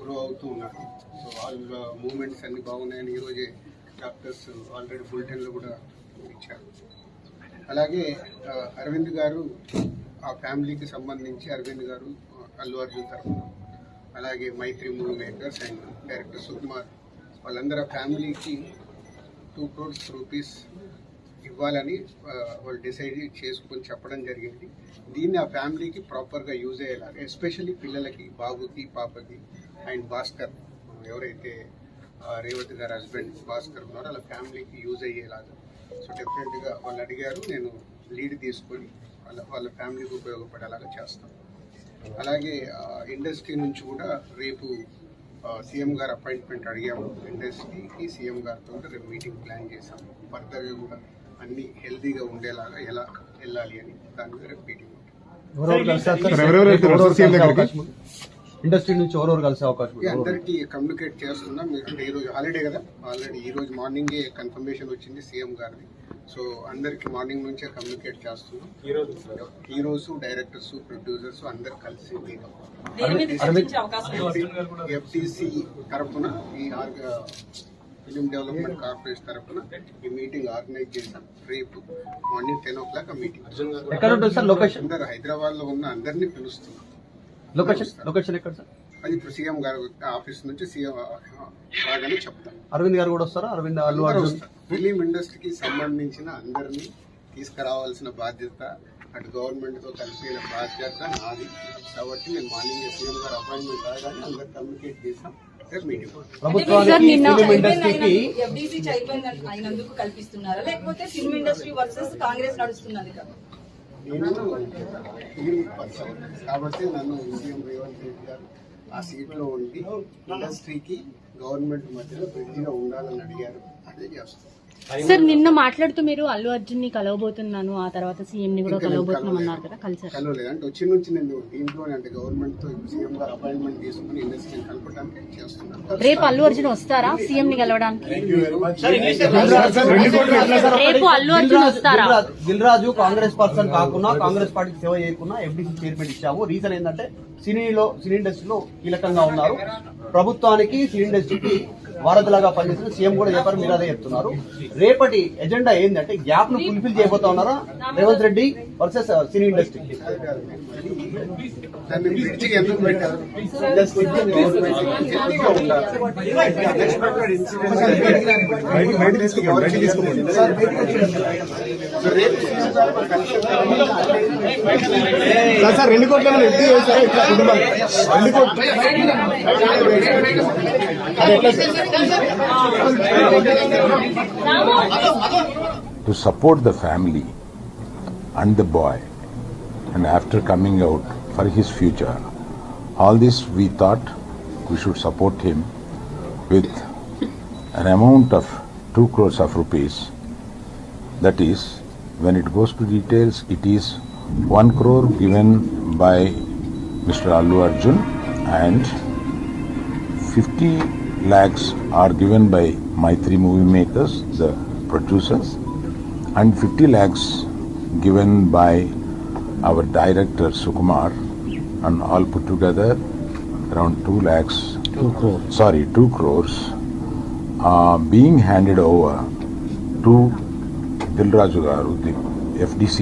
Grow అవుతూ ఉన్నారు. So వాళ్ళ మూమెంట్స్ అన్ని బాగున్నాయని ఈరోజే డాక్టర్స్ ఆల్రెడీ బులెటిన్లో కూడా ఇచ్చారు. అలాగే అరవింద్ గారు ఆ ఫ్యామిలీకి సంబంధించి అరవింద్ గారు అల్లు అర్జున్ తరఫున అలాగే Mythri movie makers and director Sukumar వాళ్ళందరూ ఆ ఫ్యామిలీకి టూ క్రోర్స్ రూపీస్ ఇవ్వాలని వాళ్ళు డిసైడ్ చేసుకొని చెప్పడం జరిగింది. దీన్ని ఆ ఫ్యామిలీకి ప్రాపర్గా యూజ్ అయ్యేలాగా ఎస్పెషల్లీ పిల్లలకి బాబుకి పాపకి అండ్ భాస్కర్ ఎవరైతే రేవతి గారి హస్బెండ్ భాస్కర్ ఉన్నారో వాళ్ళ ఫ్యామిలీకి యూజ్ అయ్యేలాగా. సో డెఫినెట్గా వాళ్ళు అడిగారు నేను లీడ్ తీసుకొని వాళ్ళ వాళ్ళ ఫ్యామిలీకి ఉపయోగపడేలాగా చేస్తాను అలాగే ఇండస్ట్రీ నుంచి కూడా రేపు సీఎం గారు అపాయింట్మెంట్ అడిగాము. ఇండస్ట్రీకి సీఎం గారితో రేపు మీటింగ్ ప్లాన్ చేసాము ఫర్దర్గా కూడా అన్ని హెల్తీగా ఉండేలాగా ఎలా వెళ్ళాలి అని దాని మీద రేపు మీటింగ్? ఇండస్ట్రీ నుంచి ఎవరెవరు కలిసే అవకాశం ఈ? అందరికీ కమ్యూనికేట్ చేస్తున్నాం ఎందుకంటే ఈ రోజు హాలిడే కదా ఆల్రెడీ ఈ రోజు మార్నింగే కన్ఫర్మేషన్ వచ్చింది సీఎం గారిది. సో అందరికి మార్నింగ్ నుంచే కమ్యూనికేట్ చేస్తున్నాం. హీరోస్ డైరెక్టర్స్ ప్రొడ్యూసర్స్ అందరు కలిసి ఎఫ్టీసీ తరఫున ఈ ఫిలిం డెవలప్మెంట్ కార్పొరేషన్ తరఫున ఈ మీటింగ్ ఆర్గనైజ్ చేశాం. రేపు మార్నింగ్ టెన్ ఓ క్లాక్ ఆ మీటింగ్ అందరు హైదరాబాద్లో ఉన్న అందరినీ పిలుస్తున్నాం. లొకేషన్ లొకేషన్ ఎక్కడ సార్? అది ఇప్పుడు సీఎం గారు ఆఫీస్ నుంచి సీఎం రాగానే చెప్తాం. అరవింద్ గారు కూడా వస్తారా? అరవింద్ ఫిలిం ఇండస్ట్రీకి సంబంధించిన అందరినీ తీసుకురావాల్సిన బాధ్యత అటు గవర్నమెంట్తో కలిపే బాధ్యత నాది. కాబట్టి నేను మార్నింగ్ సీఎం గారు అపాయింట్మెంట్ రాగానే అందరు కమ్యూనికేట్ చేసాం ఎఫ్డీసీ చైర్మన్ అయినందుకు కల్పిస్తున్నారా? లేకపోతే ఫిల్మ్ ఇండస్ట్రీ వర్సెస్ కాంగ్రెస్ నడుస్తున్నది కదా నేను ఫిలిం పర్సన్ కాబట్టి నన్ను సీఎం రేవంత్ రెడ్డి గారు ఆ సీట్లో ఉండి ఇండస్ట్రీకి గవర్నమెంట్ మధ్యలో బ్రిడ్జిగా ఉండాలని అడిగారు. సార్ నిన్న మాట్లాడుతూ మీరు అల్లు అర్జున్ని కలవబోతున్నాను ఆ తర్వాత సీఎం ని కూడా కలవబోతున్నాం అన్నారు కదా కలిసారు. కలవలేదు. అంటే వచ్చి నుంచి నేను దీంట్లోనే అంటే గవర్నమెంట్తో సీఎం గారు అపాయింట్మెంట్ తీసుకుని ఇండస్ట్రీని కలపడానికి చేస్తున్నాను రేపు అల్లు అర్జున్ వస్తారా సీఎం ని కలవడానికి రేపు అల్లు అర్జున్ వస్తారా? దిల్ రాజు కాంగ్రెస్ పర్సన్ కాకుండా కాంగ్రెస్ పార్టీకి సేవ చేయకుండా ఎంపీసీ చైర్మన్ ఇచ్చాము. రీజన్ ఏంటంటే సినీలో సినీ ఇండస్ట్రీలో కీలకంగా ఉన్నారు. ప్రభుత్వానికి సినీ ఇండస్ట్రీకి వారధిలాగా పనిచేసిన సీఎం కూడా చెప్పారు మీరు అదే చెప్తున్నారు. రేపటి ఎజెండా ఏంటంటే గ్యాప్ను ఫుల్ఫిల్ చేయబోతా ఉన్నారా? Revanth Reddy versus cine industry. Sir sir రెండు కోట్ల ఎత్తి ఇట్లా కుటుంబాలు? రెండు కోట్లు. అది ఎట్లా sir? To support the family and the boy and after coming out for his future. All this we thought we should support him with an amount of 2 crores of rupees. That is, when it goes to details, it is 1 crore given by Mr. Allu Arjun and 50 lakhs are given by Maitri Movie Makers, the producers, and 50 lakhs given by our director Sukumar, and all put together around 2 lakhs. 2 crores. Sorry, 2 crores uh, being handed over to Dilraju Garu, the FDC